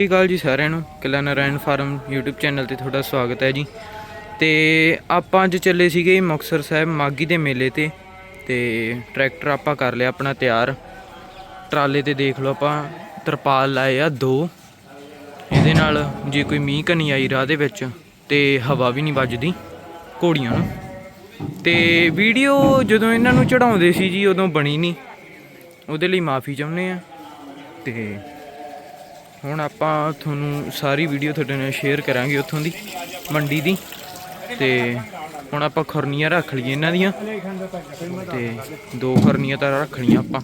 ਸਤਿ ਸ਼੍ਰੀ ਅਕਾਲ ਜੀ ਸਾਰਿਆਂ ਨੂੰ। ਕਿਲਾ ਨਾਰਾਇਣ ਫਾਰਮ YouTube ਚੈਨਲ ਤੇ ਤੁਹਾਡਾ ਸਵਾਗਤ ਹੈ ਜੀ। ਤੇ ਆਪਾਂ ਅੱਜ ਚੱਲੇ ਸੀਗੇ ਮੁਕਤਸਰ ਸਾਹਿਬ ਮਾਗੀ ਦੇ ਮੇਲੇ ਤੇ। ਤੇ ਟਰੈਕਟਰ ਆਪਾਂ ਕਰ ਲਿਆ ਆਪਣਾ ਤਿਆਰ। ਟਰਾਲੇ ਤੇ ਦੇਖ ਲਓ ਆਪਾਂ, ਤਰਪਾਲ ਲਾਏ ਆ ਦੋ। ਇਹਦੇ ਨਾਲ ਜੇ ਕੋਈ ਮੀਂਹ ਕਨੀ ਆਈ ਰਾਹ ਦੇ ਵਿੱਚ, ਤੇ ਹਵਾ ਵੀ ਨਹੀਂ ਵੱਜਦੀ ਘੋੜੀਆਂ ਨੂੰ। ਤੇ ਵੀਡੀਓ ਜਦੋਂ ਇਹਨਾਂ ਨੂੰ ਚੜਾਉਂਦੇ ਸੀ ਜੀ, ਉਦੋਂ ਬਣੀ ਨਹੀਂ। ਉਹਦੇ ਲਈ ਮਾਫੀ ਚਾਹੁੰਦੇ ਆ ਤੇ ਹੁਣ ਆਪਾਂ ਤੁਹਾਨੂੰ ਸਾਰੀ ਵੀਡੀਓ ਤੁਹਾਡੇ ਨਾਲ ਸ਼ੇਅਰ ਕਰਾਂਗੇ ਉੱਥੋਂ ਦੀ ਮੰਡੀ ਦੀ। ਤੇ ਹੁਣ ਆਪਾਂ ਖੁਰਨੀਆਂ ਰੱਖ ਲਈਏ ਇਹਨਾਂ ਦੀਆਂ। ਤੇ ਦੋ ਖੁਰਨੀਆਂ ਤਾਂ ਰੱਖ ਲਈਆਂ ਆਪਾਂ।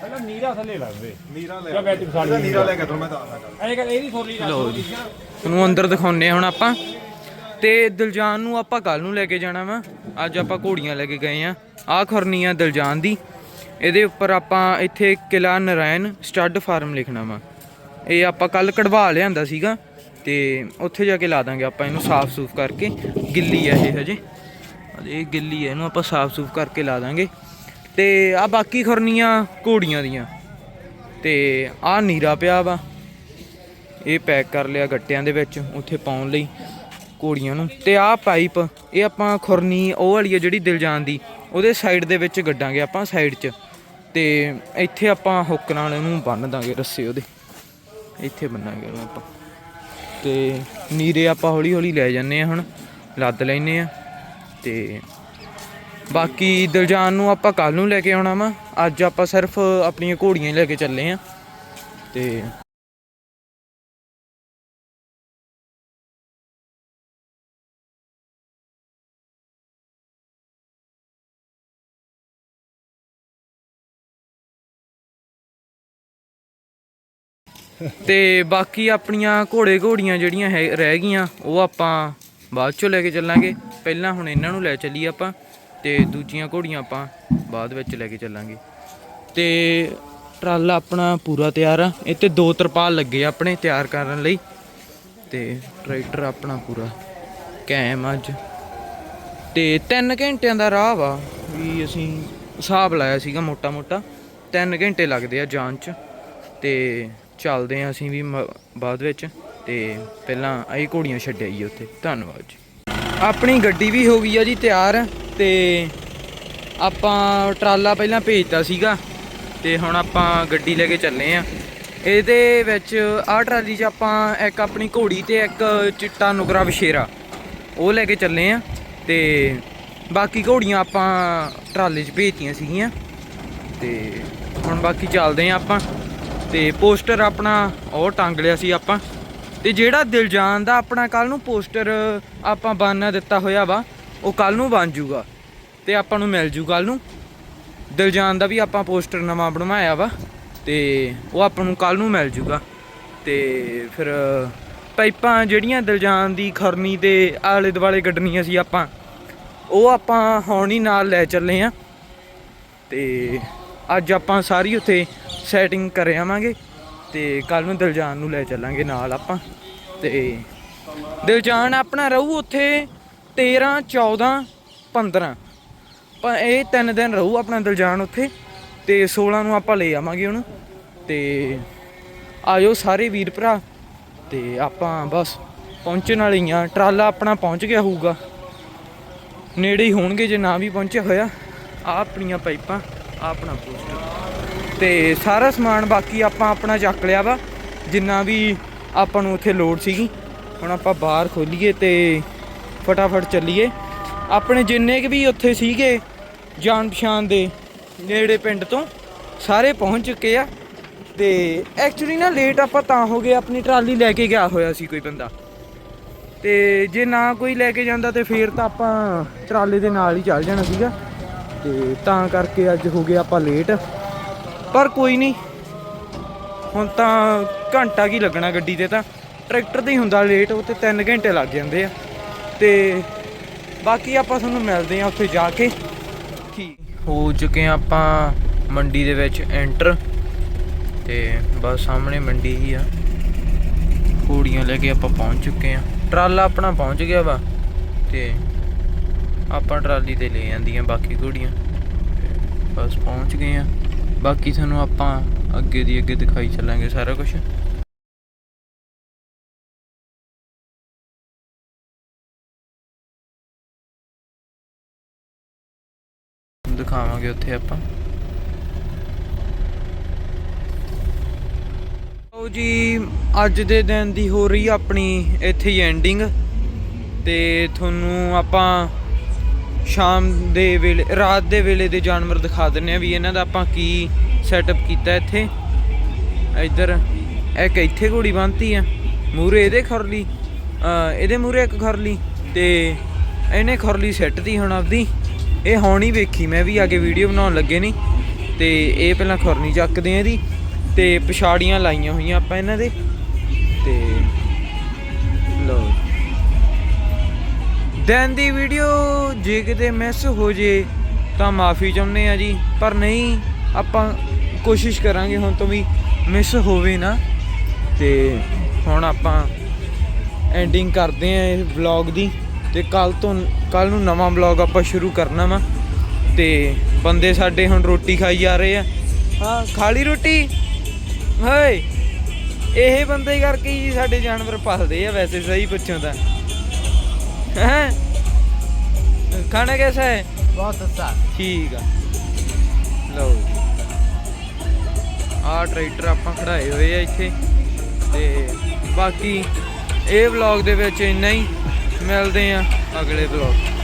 ਪਹਿਲਾਂ ਨੀਰਾ ਥੱਲੇ ਲੱਗਦੇ ਨੀਰਾ ਲੈ ਜਾਂ ਵਿੱਚ ਵਿਸਾਲੀ ਇਹਦਾ ਨੀਰਾ ਲੈ ਕੇ ਤੁਹਾਨੂੰ ਮੈਂ ਦੱਸਦਾ ਐਂ ਕਰ ਇਹਦੀ ਥੋੜੀ ਲਓ ਜੀ। ਤੁਹਾਨੂੰ ਅੰਦਰ ਦਿਖਾਉਨੇ ਆ ਹੁਣ ਆਪਾਂ। ਤੇ ਦਿਲਜਾਨ ਨੂੰ ਆਪਾਂ ਕੱਲ ਨੂੰ ਲੈ ਕੇ ਜਾਣਾ ਵਾ। ਅੱਜ ਆਪਾਂ ਘੋੜੀਆਂ ਲੈ ਕੇ ਗਏ ਆ ਆਹ ਖੁਰਨੀ ਆ ਦਿਲਜਾਨ ਦੀ। ਇਹਦੇ ਉੱਪਰ ਆਪਾਂ ਇੱਥੇ ਕਿਲਾ ਨਰਾਇਣ ਸਟੱਡ ਫਾਰਮ ਲਿਖਣਾ ਵਾ। ਇਹ ਆਪਾਂ ਕੱਲ ਕਢਵਾ ਲਿਆਂਦਾ ਸੀਗਾ ਤੇ ਉੱਥੇ ਜਾ ਕੇ ਲਾ ਦਾਂਗੇ ਆਪਾਂ ਇਹਨੂੰ ਸਾਫ਼ ਸੂਫ ਕਰਕੇ। ਗਿੱਲੀ ਆ ਇਹ ਹਜੇ। ਇਹ ਗਿੱਲੀ ਹੈ ਇਹਨੂੰ ਆਪਾਂ ਸਾਫ਼ ਸੂਫ ਕਰਕੇ ਲਾ ਦਾਂਗੇ। ਤੇ ਆ ਬਾਕੀ ਖੁਰਨੀਆਂ ਘੋੜੀਆਂ ਦੀਆਂ। ਤੇ ਆ ਨੀਰਾ ਪਿਆ ਵਾ। ਇਹ ਪੈਕ ਕਰ ਲਿਆ ਗੱਟਿਆਂ ਦੇ ਵਿੱਚ ਉੱਥੇ ਪਾਉਣ ਲਈ ਘੋੜੀਆਂ ਨੂੰ। ਤੇ ਆਹ ਪਾਈਪ, ਇਹ ਆਪਾਂ ਖੁਰਨੀ, ਉਹ ਵਾਲੀ ਆ ਜਿਹੜੀ ਦਿਲ ਜਾਣ ਦੀ, ਉਹਦੇ ਸਾਈਡ ਦੇ ਵਿੱਚ ਗੱਡਾਂਗੇ ਆਪਾਂ, ਸਾਈਡ 'ਚ। ਤੇ ਇੱਥੇ ਆਪਾਂ ਹੁੱਕ ਨਾਲ ਇਹਨੂੰ ਬੰਨ ਦਾਂਗੇ ਰੱਸੇ ਉਹਦੇ। ਇੱਥੇ ਬੰਨਾਂਗੇ ਉਹਨੂੰ ਆਪਾਂ। ਤੇ ਨੀਰੇ ਆਪਾਂ ਹੌਲੀ ਹੌਲੀ ਲੈ ਜਾਂਦੇ ਆ ਹੁਣ, ਲੱਦ ਲੈਨੇ ਆ ਤੇ ਬਾਕੀ ਦਿਲਜਾਨ ਨੂੰ ਆਪਾਂ ਕੱਲ ਨੂੰ ਲੈ ਕੇ ਆਉਣਾ ਵਾ। ਅੱਜ ਆਪਾਂ ਸਿਰਫ ਆਪਣੀਆਂ ਘੋੜੀਆਂ ਲੈ ਕੇ ਚੱਲੇ ਆ ਤੇ ਤੇ ਬਾਕੀ ਆਪਣੀਆਂ ਘੋੜੇ ਘੋੜੀਆਂ ਜਿਹੜੀਆਂ ਹੈ ਰਹਿ ਗਈਆਂ, ਉਹ ਆਪਾਂ ਬਾਅਦ ਚੋਂ ਲੈ ਕੇ ਚੱਲਾਂਗੇ। ਪਹਿਲਾਂ ਹੁਣ ਇਹਨਾਂ ਨੂੰ ਲੈ ਚੱਲੀਏ ਆਪਾਂ ਤੇ ਦੂਜੀਆਂ ਘੋੜੀਆਂ ਆਪਾਂ ਬਾਅਦ ਵਿੱਚ ਲੈ ਕੇ ਚੱਲਾਂਗੇ। ਤੇ ਟਰਾਲਾ ਆਪਣਾ ਪੂਰਾ ਤਿਆਰ ਆ। ਇਹ ਤੇ ਦੋ ਤਰਪਾਲ ਲੱਗੇ ਆਪਣੇ ਤਿਆਰ ਕਰਨ ਲਈ। ਤੇ ਟਰੈਕਟਰ ਆਪਣਾ ਪੂਰਾ ਕਾਇਮ ਅੱਜ। ਤੇ 3 ਘੰਟਿਆਂ ਦਾ ਰਾਹ ਵਾ ਵੀ ਅਸੀਂ ਹਿਸਾਬ ਲਾਇਆ ਸੀਗਾ ਮੋਟਾ ਮੋਟਾ 3 ਘੰਟੇ ਲੱਗਦੇ ਆ ਜਾਣ ਚ। ਤੇ ਚੱਲਦੇ ਆ ਅਸੀਂ ਵੀ ਮ- ਬਾਅਦ ਵਿੱਚ ਤੇ ਪਹਿਲਾਂ ਆਈ ਘੋੜੀਆਂ ਛੱਡਿਆ ਜੀ ਉੱਥੇ। ਧੰਨਵਾਦ ਜੀ। ਆਪਣੀ ਗੱਡੀ ਵੀ ਹੋ ਗਈ ਆ ਜੀ ਤਿਆਰ ਤੇ ਆਪਾਂ ਟਰਾਲਾ ਪਹਿਲਾਂ ਭੇਜਤਾ ਸੀਗਾ ਤੇ ਹੁਣ ਆਪਾਂ ਗੱਡੀ ਲੈ ਕੇ ਚੱਲੇ ਆ ਇਹਦੇ ਵਿੱਚ ਆਹ ਟਰਾਲੀ 'ਚ ਆਪਾਂ ਇੱਕ ਆਪਣੀ ਘੋੜੀ ਤੇ ਇੱਕ ਚਿੱਟਾ ਨੁਕਰਾ ਵਿਸ਼ੇਰਾ ਉਹ ਲੈ ਕੇ ਚੱਲੇ ਆ ਤੇ ਬਾਕੀ ਘੋੜੀਆਂ ਆਪਾਂ ਟਰਾਲੇ 'ਚ ਭੇਜਤੀਆਂ ਸੀਗੀਆਂ ਤੇ ਹੁਣ ਬਾਕੀ ਚੱਲਦੇ ਆ ਆਪਾਂ। ਤੇ ਪੋਸਟਰ ਆਪਣਾ ਉਹ ਟੰਗ ਲਿਆ ਸੀ ਆਪਾਂ। ਤੇ ਜਿਹੜਾ ਦਿਲਜਾਨ ਦਾ ਆਪਣਾ ਕੱਲ ਨੂੰ ਪੋਸਟਰ ਆਪਾਂ ਬਾਨਾ ਦਿੱਤਾ ਹੋਇਆ ਵਾ, ਉਹ ਕੱਲ ਨੂੰ ਬਣ ਜੂਗਾ। ਤੇ ਆਪਾਂ ਨੂੰ ਮਿਲ ਜੂ ਕੱਲ ਨੂੰ। ਦਿਲਜਾਨ ਦਾ ਵੀ ਆਪਾਂ ਪੋਸਟਰ ਨਵਾਂ ਬਣਵਾਇਆ ਵਾ, ਤੇ ਉਹ ਆਪਾਂ ਨੂੰ ਕੱਲ ਨੂੰ ਮਿਲ ਜੂਗਾ। ਤੇ ਫਿਰ ਪਾਈਪਾਂ ਜਿਹੜੀਆਂ ਦਿਲਜਾਨ ਦੀ ਖਰਨੀ ਦੇ ਆਲੇ ਦੁਆਲੇ ਕੱਢਣੀਆਂ ਸੀ ਆਪਾਂ, ਉਹ ਆਪਾਂ ਹੁਣ ਹੀ ਨਾਲ ਲੈ ਚੱਲੇ ਆ। ਤੇ ਅੱਜ ਆਪਾਂ ਸਾਰੀ ਉੱਥੇ ਸੈਟਿੰਗ ਕਰ ਆਵਾਂਗੇ ਤੇ ਕੱਲ ਨੂੰ ਦਿਲਜਾਨ ਨੂੰ ਲੈ ਚੱਲਾਂਗੇ ਨਾਲ ਆਪਾਂ ਤੇ ਦਿਲਜਾਨ ਆਪਣਾ ਰਹੂ ਉੱਥੇ 13 14 15 ਪਰ ਇਹ ਤਿੰਨ ਦਿਨ ਰਹੂ ਆਪਣਾ ਦਿਲਜਾਨ ਉੱਥੇ ਤੇ 16 ਨੂੰ ਆਪਾਂ ਲੈ ਆਵਾਂਗੇ ਉਹਨੂੰ ਤੇ ਆਇਓ ਸਾਰੇ ਵੀਰ ਭਰਾ ਤੇ ਆਪਾਂ ਬਸ ਪਹੁੰਚਣ ਵਾਲੇ ਹੀ। ਆ ਟਰਾਲਾ ਆਪਣਾ ਪਹੁੰਚ ਗਿਆ ਹੋਊਗਾ। ਨੇੜੇ ਹੀ ਹੋਣਗੇ ਜੇ ਨਾ ਵੀ ਪਹੁੰਚਿਆ ਹੋਇਆ। ਆ ਆਪਣੀਆਂ ਪਾਈਪਾਂ ਆਪਣਾ ਪੋਸਟਰ ਤੇ ਸਾਰਾ ਸਮਾਨ ਬਾਕੀ ਆਪਾਂ ਆਪਣਾ ਚੱਕ ਲਿਆ ਵਾ, ਜਿੰਨਾ ਵੀ ਆਪਾਂ ਨੂੰ ਉੱਥੇ ਲੋਡ ਸੀਗੀ। ਹੁਣ ਆਪਾਂ ਬਾਹਰ ਖੋਲੀਏ ਤੇ ਫਟਾਫਟ ਚੱਲੀਏ। ਆਪਣੇ ਜਿੰਨੇ ਕੁ ਵੀ ਉੱਥੇ ਸੀਗੇ ਜਾਣ ਪਛਾਣ ਦੇ ਨੇੜੇ ਪਿੰਡ ਤੋਂ, ਸਾਰੇ ਪਹੁੰਚ ਚੁੱਕੇ ਆ। ਤੇ ਐਕਚੁਅਲੀ ਨਾ ਲੇਟ ਆਪਾਂ ਤਾਂ ਹੋ ਗਏ, ਆਪਣੀ ਟਰਾਲੀ ਲੈ ਕੇ ਗਿਆ ਹੋਇਆ ਸੀ ਕੋਈ ਬੰਦਾ। ਤੇ ਜੇ ਨਾ ਕੋਈ ਲੈ ਕੇ ਜਾਂਦਾ ਤੇ ਫੇਰ ਤਾਂ ਆਪਾਂ ਟਰਾਲੇ ਦੇ ਨਾਲ ਹੀ ਚੱਲ ਜਾਣਾ ਸੀਗਾ। ਤੇ ਤਾਂ ਕਰਕੇ ਅੱਜ ਹੋ ਗਏ ਆਪਾਂ ਲੇਟ ਪਰ ਕੋਈ ਨਹੀਂ, ਹੁਣ ਤਾਂ ਘੰਟਾ ਕੀ ਲੱਗਣਾ ਗੱਡੀ ਤੇ ਤਾਂ। ਟਰੈਕਟਰ ਤੇ ਹੀ ਹੁੰਦਾ ਲੇਟ ਉਹ ਤੇ 3 ਘੰਟੇ ਲੱਗ ਜਾਂਦੇ ਆ। ਤੇ ਬਾਕੀ ਆਪਾਂ ਤੁਹਾਨੂੰ ਮਿਲਦੇ ਆ ਉੱਥੇ ਜਾ ਕੇ। ਠੀਕ। ਹੋ ਚੁੱਕੇ ਆ ਆਪਾਂ ਮੰਡੀ ਦੇ ਵਿੱਚ ਐਂਟਰ ਤੇ ਬਸ ਸਾਹਮਣੇ ਮੰਡੀ ਹੀ ਆ। ਘੋੜੀਆਂ ਲੈ ਕੇ ਆਪਾਂ ਪਹੁੰਚ ਚੁੱਕੇ ਆ ਟਰਾਲਾ ਆਪਣਾ ਪਹੁੰਚ ਗਿਆ ਵਾ। ਤੇ ਆਪਾਂ ਟਰਾਲੀ ਤੇ ਲੈ ਜਾਂਦੀਆਂ ਬਾਕੀ ਘੋੜੀਆਂ। ਬਸ ਪਹੁੰਚ ਗਏ ਆ। ਬਾਕੀ ਤੁਹਾਨੂੰ ਆਪਾਂ ਅੱਗੇ ਦੀ ਅੱਗੇ ਦਿਖਾਈ ਚੱਲਾਂਗੇ ਸਾਰਾ ਕੁਝ ਦਿਖਾਵਾਂਗੇ ਉੱਥੇ ਆਪਾਂ। ਲਓ ਜੀ, ਅੱਜ ਦੇ ਦਿਨ ਦੀ ਹੋ ਰਹੀ ਆਪਣੀ ਇੱਥੇ ਹੀ ਐਂਡਿੰਗ ਤੇ ਤੁਹਾਨੂੰ ਆਪਾਂ ਸ਼ਾਮ ਦੇ ਵੇਲੇ, ਰਾਤ ਦੇ ਵੇਲੇ ਦੇ ਜਾਨਵਰ ਦਿਖਾ ਦਿੰਨੇ ਆ ਵੀ ਇਹਨਾਂ ਦਾ ਆਪਾਂ ਕੀ ਸੈਟਅਪ ਕੀਤਾ ਇੱਥੇ। ਇੱਧਰ ਇੱਕ ਇੱਥੇ ਘੋੜੀ ਬੰਨਤੀ ਆ। ਮੂਰੇ ਇਹਦੇ ਖੁਰਲੀ ਇਹਦੇ ਮੂਰੇ ਇੱਕ ਖੁਰਲੀ ਤੇ ਇਹਨੇ ਖੁਰਲੀ ਸੈੱਟਤੀ ਹੁਣ ਆਪਦੀ। ਇਹ ਹੁਣ ਹੀ ਵੇਖੀ ਮੈਂ ਵੀ ਆ ਕੇ ਵੀਡੀਓ ਬਣਾਉਣ ਲੱਗੇ ਨਹੀਂ ਤੇ ਇਹ ਪਹਿਲਾਂ ਖੁਰਨੀ ਚੱਕਦੇ ਆ ਇਹਦੀ ਤੇ ਪਿਛਾੜੀਆਂ ਲਾਈਆਂ ਹੋਈਆਂ ਆਪਾਂ ਇਹਨਾਂ ਦੇ। ਤੇ ਦਿਨ ਦੀ ਵੀਡੀਓ ਜੇ ਕਿਤੇ ਮਿਸ ਹੋ ਜੇ ਤਾਂ ਮਾਫੀ ਚਾਹੁੰਦੇ ਆ ਜੀ, ਪਰ ਨਹੀਂ, ਆਪਾਂ ਕੋਸ਼ਿਸ਼ ਕਰਾਂਗੇ ਹੁਣ ਤੋਂ ਵੀ ਮਿਸ ਹੋਵੇ ਨਾ। ਤੇ ਹੁਣ ਆਪਾਂ ਐਂਡਿੰਗ ਕਰਦੇ ਆ ਇਸ ਵਲੌਗ ਦੀ। ਤੇ ਕੱਲ ਤੋਂ ਕੱਲ ਨੂੰ ਨਵਾਂ ਵਲੌਗ ਆਪਾਂ ਸ਼ੁਰੂ ਕਰਨਾ ਵਾ। ਤੇ ਬੰਦੇ ਸਾਡੇ ਹੁਣ ਰੋਟੀ ਖਾਈ ਜਾ ਰਹੇ ਆ। ਹਾਂ ਖਾਲੀ ਰੋਟੀ? ਹਾਏ, ਇਹ ਬੰਦੇ ਕਰਕੇ ਹੀ ਜੀ ਸਾਡੇ ਜਾਨਵਰ ਪਾਲਦੇ ਆ ਵੈਸੇ ਸਹੀ ਪੁੱਛੋ ਤਾਂ। ਹੈ ਖਾਣਾ ਕੈਸਾ ਹੈ बहुत अच्छा ਠੀਕ ਆ ਲਓ ਆ ਟਰੈਕਟਰ ਆਪਾਂ ਖੜਾਏ ਹੋਏ ਆ ਇੱਥੇ ਤੇ ਬਾਕੀ ਇਹ ਵਲੌਗ ਦੇ ਵਿੱਚ ਇੰਨਾ ਹੀ ਮਿਲਦੇ ਆ ਅਗਲੇ ਵਲੌਗ